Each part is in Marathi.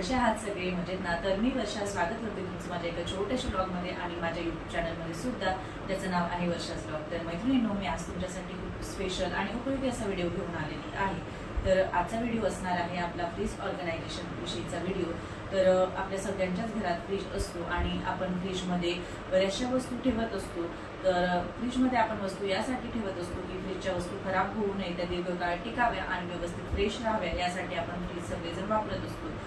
कसे आहात सगळे? म्हणजे ना तर मी वर्षा स्वागत करते तुमचं माझ्या एका छोट्याशा ब्लॉगमध्ये आणि माझ्या युट्यूब चॅनलमध्ये सुद्धा. त्याचं नाव आहे वर्षाच ब्लॉग. तर मैत्रिणींनो मी आज तुमच्यासाठी खूप स्पेशल आणि उपयोगी असा व्हिडिओ घेऊन आलेली आहे. तर आजचा व्हिडिओ असणार आहे आपला फ्रीज ऑर्गनायझेशन विषयीचा व्हिडिओ तर आपल्या सगळ्यांच्याच घरात फ्रीज असतो आणि आपण फ्रीजमध्ये बऱ्याचशा वस्तू ठेवत असतो. तर फ्रीजमध्ये आपण वस्तू यासाठी ठेवत असतो की फ्रीजच्या वस्तू खराब होऊ नये त्या दीर्घकाळ टिकाव्या आणि व्यवस्थित फ्रेश राहाव्या यासाठी आपण फ्रीज सगळेजण वापरत असतो.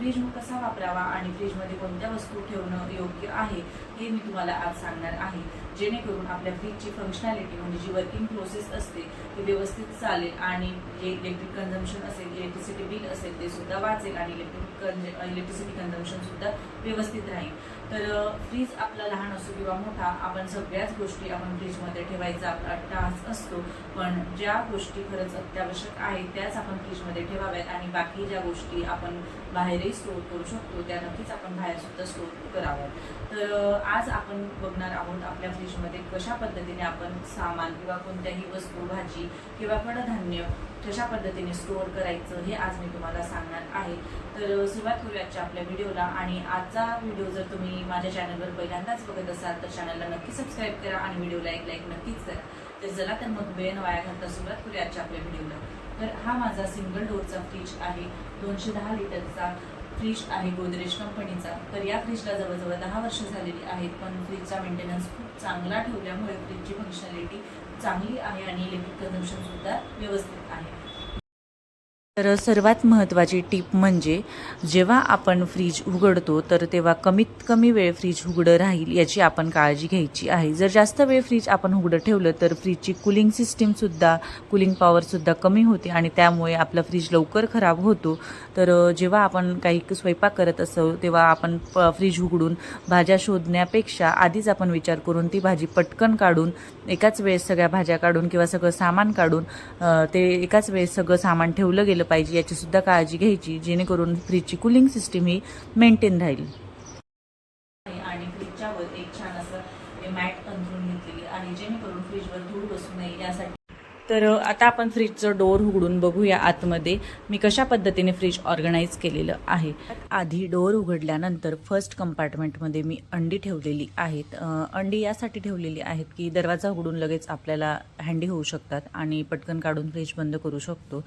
फ्रीज कसा वापरावा आणि फ्रीजमध्ये कोणत्या वस्तू ठेवणं योग्य आहे हे मी तुम्हाला आज सांगणार आहे. जेणेकरून आपल्या फ्रीजची फंक्शनॅलिटी म्हणजे जी वर्किंग प्रोसेस असते ती व्यवस्थित चालेल आणि जे इलेक्ट्रिक कन्झम्पन असेल इलेक्ट्रिसिटी बिल असेल ते सुद्धा वाचेल आणि इलेक्ट्रिक इलेक्ट्रिसिटी कन्झम्पन सुद्धा व्यवस्थित राहील. तर फ्रीज आपला लहान असो किंवा मोठा आपण सगळ्याच गोष्टी आपण फ्रीजमध्ये ठेवायचा आपला टास्क असतो. पण ज्या गोष्टी खरंच अत्यावश्यक आहेत त्याच आपण फ्रीजमध्ये ठेवाव्यात आणि बाकी ज्या गोष्टी आपण बाहेरही स्टोअर करू शकतो त्या नक्कीच आपण बाहेरसुद्धा स्टोअर कराव्यात. तर आज आपण बघणार आहोत आपल्या फ्रीजमध्ये कशा पद्धतीने आपण सामान किंवा कोणत्याही वस्तू भाजी किंवा कडधान्य कशा पद्धतीने स्टोअर करायचं हे आज मी तुम्हाला सांगणार आहे. तर सुरुवात करूयाच्या आपल्या व्हिडिओला आणि आजचा व्हिडिओ जर तुम्ही माझ्या चॅनलवर पहिल्यांदाच बघत असाल तर चॅनलला नक्की सबस्क्राईब करा आणि व्हिडिओला एक लाईक नक्कीच करा. तर चला तर मग वेळ वाया घालता सुरुवात करूया आजच्या आपल्या व्हिडिओला तर हा माझा सिंगल डोअरचा फ्रीज आहे. दोनशे दहा लिटरचा फ्रीज आहे गोदरेज कंपनीचा तर या फ्रीजला जवळजवळ दहा वर्ष झालेली आहेत. पण फ्रीजचा मेंटेनन्स खूप चांगला ठेवल्यामुळे फ्रीजची फंक्शनॅलिटी चांगली आहे आणि इलेक्ट्रिक कन्झम्पन सुद्धा व्यवस्थित आहे. तर सर्वात महत्त्वाची टीप म्हणजे जेव्हा आपण फ्रीज उघडतो तर तेव्हा कमीत कमी वेळ फ्रीज उघडं राहील याची आपण काळजी घ्यायची आहे. जर जास्त वेळ फ्रीज आपण उघडं ठेवलं तर फ्रीजची कुलिंग सिस्टीमसुद्धा कुलिंग पॉवरसुद्धा कमी होते आणि त्यामुळे आपलं फ्रीज लवकर खराब होतो. तर जेव्हा आपण काही स्वयंपाक करत असो तेव्हा आपण प फ्रीज उघडून भाज्या शोधण्यापेक्षा आधीच आपण विचार करून ती भाजी पटकन काढून एकाच वेळेस सगळ्या भाज्या काढून किंवा सगळं सामान काढून ते एकाच वेळेस सगळं सामान ठेवलं गेलं पाहिजे याची सुद्धा काळजी घ्यायची जेणेकरून फ्रीजची कुलिंग सिस्टीम ही मेंटेन राहील आहे आणि फ्रीजच्या वर एक छान असं मॅट अंथरून घेतलेली आणि जेणेकरून फ्रीजवर धूळ बसू नये यासाठी तर आता आपण फ्रीजचं डोअर उघडून बघूया आतमध्ये. मी कशा पद्धतीने फ्रीज ऑर्गनाईज केलेलं आहे? आधी डोअर उघडल्यानंतर फर्स्ट कंपार्टमेंटमध्ये मी अंडी ठेवलेली आहेत. अंडी यासाठी ठेवलेली आहेत की दरवाजा उघडून लगेच आपल्याला हँडी होऊ शकतात आणि पटकन काढून फ्रीज बंद करू शकतो.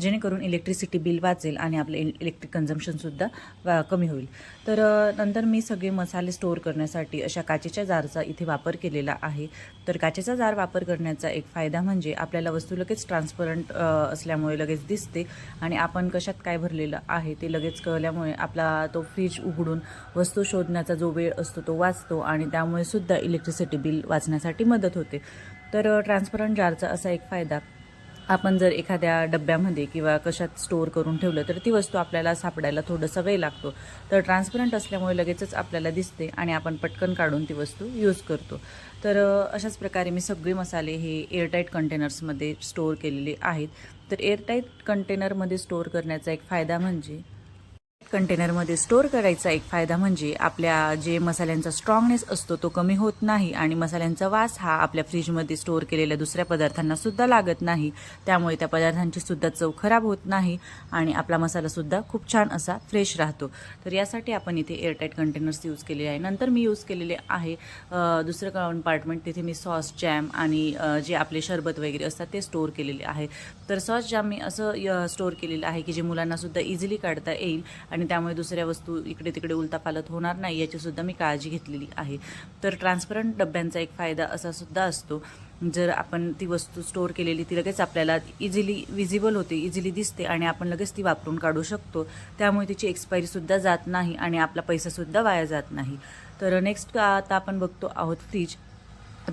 जेणेकरून इलेक्ट्रिसिटी बिल वाचेल आणि आपलं इलेक्ट्रिक कन्झम्पनसुद्धा वा कमी होईल. तर नंतर मी सगळे मसाले स्टोअर करण्यासाठी अशा काचेच्या जारचा इथे वापर केलेला आहे. तर काचेचा जार वापर करण्याचा एक फायदा म्हणजे आपल्याला वस्तू लगेच ट्रान्सपरंट असल्यामुळे लगेच दिसते. आणि आपण कशात काय भरलेलं आहे ते लगेच कळल्यामुळे आपला तो फ्रीज उघडून वस्तू शोधण्याचा जो वेळ असतो तो वाचतो आणि त्यामुळे सुद्धा इलेक्ट्रिसिटी बिल वाचण्यासाठी मदत होते. तर ट्रान्सपरंट जारचा असा एक फायदा आपण जर एखाद्या डब्यामध्ये किंवा कशात स्टोअर करून ठेवलं तर ती वस्तू आपल्याला सापडायला थोडंसं वेळ लागतो. तर ट्रान्सपरंट असल्यामुळे लगेचच आपल्याला दिसते आणि आपण पटकन काढून ती वस्तू यूज करतो. तर अशाच प्रकारे मी सगळे मसाले हे एअरटाईट कंटेनर्समध्ये स्टोअर केलेले आहेत. तर एअरटाईट कंटेनरमध्ये स्टोअर करण्याचा एक फायदा म्हणजे कंटेनरमध्ये स्टोअर करायचा एक फायदा म्हणजे आपल्या जे मसाल्यांचा स्ट्रॉंगनेस असतो तो कमी होत नाही आणि मसाल्यांचा वास हा आपल्या फ्रीजमध्ये स्टोअर केलेल्या दुसऱ्या पदार्थांना सुद्धा लागत नाही. त्यामुळे त्या पदार्थांची सुद्धा चव खराब होत नाही आणि आपला मसाला सुद्धा खूप छान असा फ्रेश राहतो. तर यासाठी आपण इथे एअरटाईट कंटेनर्स यूज केलेले आहे. नंतर मी यूज केलेले आहे दुसरं कंपार्टमेंट तिथे मी सॉस जॅम आणि जे आपले शरबत वगैरे असतात ते स्टोअर केलेले आहे. तर सॉस जॅम मी असं स्टोअर केलेलं आहे की जे मुलांना सुद्धा इझिली काढता येईल आणि त्यामुळे दुसऱ्या वस्तू इकडे तिकडे उलतापालत होणार नाही याचीसुद्धा मी काळजी घेतलेली आहे. तर ट्रान्सपरंट डब्यांचा एक फायदा असा सुद्धा असतो. जर आपण ती वस्तू स्टोअर केलेली ती लगेच आपल्याला इझिली विजिबल होते इझिली दिसते आणि आपण लगेच ती वापरून काढू शकतो. त्यामुळे तिची एक्सपायरीसुद्धा जात नाही आणि आपला पैसासुद्धा वाया जात नाही. तर नेक्स्ट आता आपण बघतो आहोत फ्रीज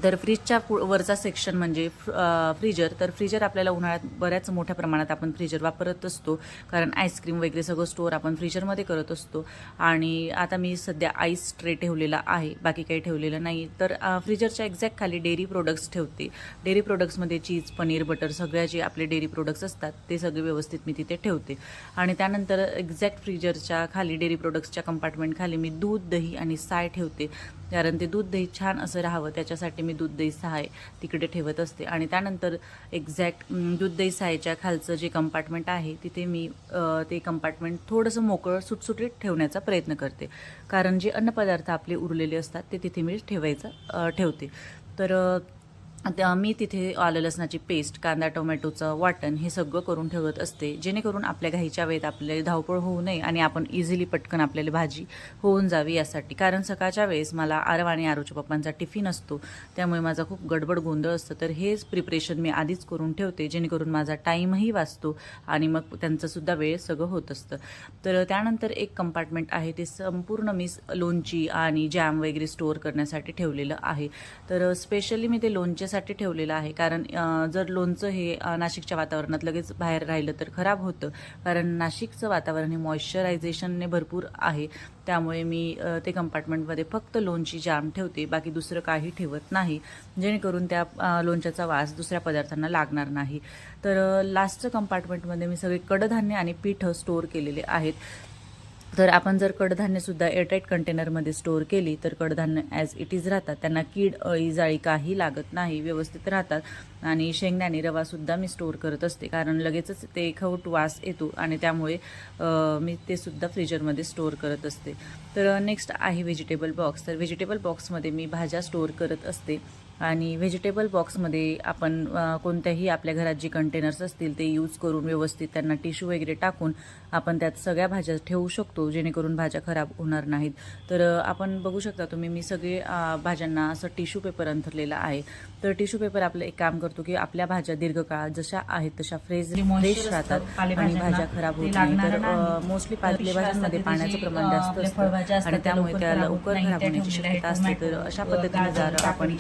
तर फ्रीजच्या पु वरचा सेक्शन म्हणजे फ्र- फ्रीजर तर फ्रीजर आपल्याला उन्हाळ्यात बऱ्याच मोठ्या प्रमाणात आपण फ्रीजर वापरत असतो. कारण आईस्क्रीम वगैरे सगळं स्टोअर आपण फ्रीजरमध्ये करत असतो. आणि आता मी सध्या आईस ट्रे ठेवलेला आहे. बाकी काही ठेवलेलं नाही. तर फ्रीजरच्या एक्झॅक्ट खाली डेअरी प्रोडक्ट्स ठेवते. डेअरी प्रोडक्ट्समध्ये चीज पनीर बटर सगळ्या जे आपले डेअरी प्रोडक्ट्स असतात ते सगळे व्यवस्थित मी तिथे ठेवते. आणि त्यानंतर एक्झॅक्ट फ्रीजरच्या खाली डेअरी प्रोडक्ट्सच्या कंपार्टमेंट खाली मी दूध दही आणि साय ठेवते. कारण ते दूध दही छान असं राहावं. त्याच्यासाठी मी दूध दही सहाय तिकडे ठेवत असते. आणि त्यानंतर एक्झॅक्ट दूध दही सहायच्या खालचं जे कंपार्टमेंट आहे तिथे मी ते कंपार्टमेंट थोडंसं मोकळं सुटसुटीत ठेवण्याचा प्रयत्न करते. कारण जे अन्नपदार्थ आपले उरलेले असतात ते तिथे मी ठेवायचं ठेवते. तर अ, मी तिथे आलं लसणाची पेस्ट कांदा टोमॅटोचं वाटण हे सगळं करून ठेवत असते. जेणेकरून आपल्या घाईच्या वेळेत आपल्याला धावपळ होऊ नये आणि आपण इझिली पटकन आपल्याला भाजी होऊन जावी यासाठी. कारण सकाळच्या वेळेस मला आरव आणि आरोच्या पप्पांचा टिफिन असतो. त्यामुळे माझा खूप गडबड गोंधळ असतं. तर हेच प्रिपरेशन मी आधीच करून ठेवते. जेणेकरून माझा टाईमही वाचतो आणि मग त्यांचंसुद्धा वेळ सगळं होत असतं. तर त्यानंतर एक कंपार्टमेंट आहे. ते संपूर्ण मी लोणची आणि जॅम वगैरे स्टोअर करण्यासाठी ठेवलेलं आहे. तर स्पेशली मी ते लोणच्यासाठी ठेवलेलं आहे. कारण जर लोणचं हे नाशिकच्या वातावरणात लगेच बाहेर राहिलं तर खराब होतं. कारण नाशिकचं वातावरण हे मॉइश्चरायझेशनने भरपूर आहे. त्यामुळे मी ते कंपार्टमेंटमध्ये फक्त लोणची जाम ठेवते. बाकी दुसरं काही ठेवत नाही. जेणेकरून त्या लोणच्याचा वास दुसऱ्या पदार्थांना लागणार नाही. तर अ, लास्टचं कंपार्टमेंटमध्ये मी सगळे कडधान्य आणि पीठ स्टोअर केलेले आहेत. तर आपण जर कडधान्यसुद्धा एअरटाईट कंटेनरमध्ये स्टोअर केली तर कडधान्य ॲज इट इज राहतात. त्यांना कीड अळी जाळी काही लागत नाही व्यवस्थित राहतात. आणि शेंगदाणे रवासुद्धा मी स्टोअर करत असते कारण लगेचच ते खवट वास येतो आणि त्यामुळे मी ते सुद्धा फ्रीजरमध्ये स्टोअर करत असते. तर नेक्स्ट आहे व्हेजिटेबल बॉक्स तर व्हेजिटेबल बॉक्समध्ये मी भाज्या स्टोअर करत असते. आणि व्हेजिटेबल बॉक्समध्ये आपण कोणत्याही आपल्या घरात जे कंटेनर्स असतील ते यूज करून व्यवस्थित त्यांना टिश्यू वगैरे टाकून आपण त्यात सगळ्या भाज्या ठेवू शकतो जेणेकरून भाज्या खराब होणार नाहीत तर आपण बघू शकता तुम्ही मी सगळे भाज्यांना असं टिश्यू पेपर अंथरलेला आहे तर टिश्यू पेपर आपलं एक काम करतो की आपल्या भाज्या दीर्घकाळ जशा आहेत तशा फ्रेश फ्रेश राहतात आणि भाज्या खराब होत नाही तर. मोस्टली पालेभाज्यांमध्ये पाण्याचं प्रमाण जास्त असतं आणि त्या त्यामुळे त्या लवकर. खराब होण्याची शक्यता. असते तर अशा पद्धतीने जर आपण.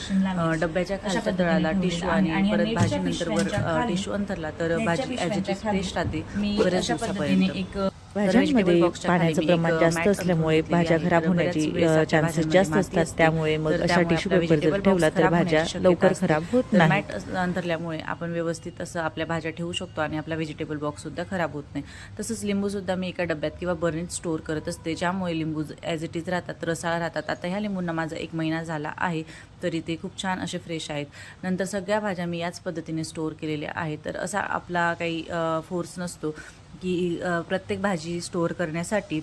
डब्याच्या खालच्या तळाला टिश्यू. आणि परत नेटच्या भाजीनंतर वर टिश्यू अंतरला तर भाजी ॲज इट इज फ्रेश राहते बऱ्याच पद्धतीने दिवसापर्यंत एक भाज्यांमध्ये पाण्याचं प्रमाण जास्त असल्यामुळे भाज्या खराब होण्याची चान्सेस जास्त असतात. असते. त्यामुळे मग अशा टिश्यू पेपर जर ठेवला तर भाज्या लवकर. खराब होत नाही. मॅट अंतरल्यामुळे आपण व्यवस्थित असं आपल्या भाज्या ठेवू शकतो आणि आपला व्हेजिटेबल बॉक्स सुद्धा खराब होत नाही. तसंच लिंबू सुद्धा मी एका डब्यात किंवा बर्नीत स्टोअर करत असते. ज्यामुळे लिंबू ॲज इट इज राहतात रसाळ राहतात. आता ह्या लिंबूंना माझा एक महिना झाला आहे तरी ते खूप छान असे फ्रेश आहेत. नंतर सगळ्या भाज्या मी याच पद्धतीने स्टोअर केलेल्या आहेत. तर असा आपला काही फोर्स नसतो. की प्रत्येक भाजी स्टोअर करण्यासाठी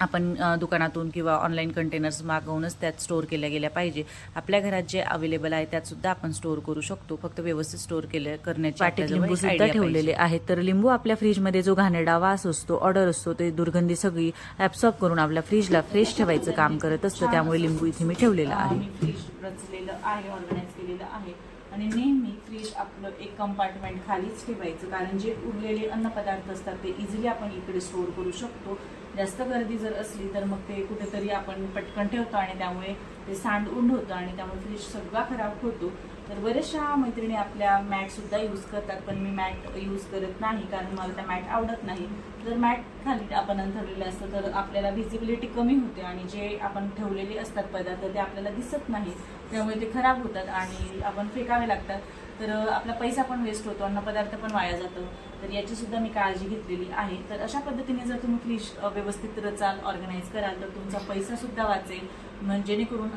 आपण दुकानातून किंवा ऑनलाईन कंटेनर्स मागवूनच त्यात स्टोअर केल्या गेल्या पाहिजे. आपल्या घरात जे अवेलेबल आहे त्यात सुद्धा आपण स्टोअर करू शकतो. फक्त व्यवस्थित स्टोअर केल्या करण्याची वाटीत आपल्याजवळ लिंबू एक सुद्धा idea ठेवलेले. आहेत. तर लिंबू आपल्या फ्रीजमध्ये जो घाणेरडा वास असतो ऑर्डर असतो ते दुर्गंधी सगळी ॲब्सॉर्ब करून आपल्या फ्रीजला फ्रेश ठेवायचं काम करत असतं. त्यामुळे लिंबू इथे मी ठेवलेलं आहे. मी फ्रीज रचलेलं आहे ऑर्गनाईज केलेलं आहे. आणि नेहमी फ्रीज आपलं एक कंपार्टमेंट खालीच ठेवायचं कारण जे उरलेले अन्नपदार्थ असतात ते इझिली आपण इकडे स्टोअर करू शकतो. जास्त गर्दी जर असली तर मग ते कुठेतरी आपण पटकन ठेवतो आणि त्यामुळे ते सांड उंड होतं आणि त्यामुळे फ्रीज सगळा खराब होतो. तर बऱ्याचशा मैत्रिणी आपल्या मॅटसुद्धा यूज करतात पण मी मॅट यूज करत नाही कारण मला त्या मॅट आवडत नाही. जर मॅट खाली आपण अंथरलेलं असतं तर आपल्याला व्हिजिबिलिटी कमी होते आणि जे आपण ठेवलेले असतात पदार्थ ते आपल्याला दिसत नाही. त्यामुळे ते खराब होतात आणि आपण फेकावे लागतात. तर आपला पैसा पण वेस्ट होतो अन्नपदार्थ पण वाया जातो. तर याची सुद्धा मी काळजी घेतलेली आहे. तर अशा पद्धतीने जर तुम्ही फ्रीज व्यवस्थित रचाल ऑर्गनाईज कराल तर तुमचा पैसा सुद्धा वाचेल. म्हणजे जेणेकरून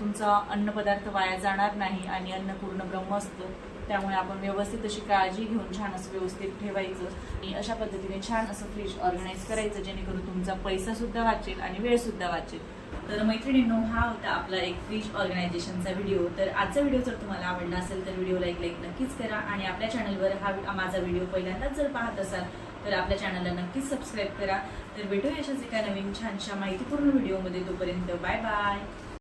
तुमचा अन्नपदार्थ वाया जाणार नाही आणि अन्न पूर्ण ब्रह्म असतं. त्यामुळे आपण व्यवस्थित अशी काळजी घेऊन छान असं व्यवस्थित ठेवायचं आणि अशा पद्धतीने छान असं फ्रीज ऑर्गनाईज करायचं जेणेकरून तुमचा पैसा सुद्धा वाचेल आणि वेळ सुद्धा वाचेल. तर मैत्रिणींनो हा होता आपला एक फ्रीज ऑर्गनायझेशनचा व्हिडिओ तर आजचा व्हिडिओ जर तुम्हाला आवडला असेल तर व्हिडिओला एक लाईक नक्कीच करा. आणि आपल्या चॅनलवर हा वि- माझा व्हिडिओ पहिल्यांदाच जर पाहत असाल तर आपल्या चॅनलला नक्कीच सबस्क्राईब करा. तर भेटूया अशाच एका नवीन छानशा माहितीपूर्ण व्हिडिओमध्ये तोपर्यंत. Bye bye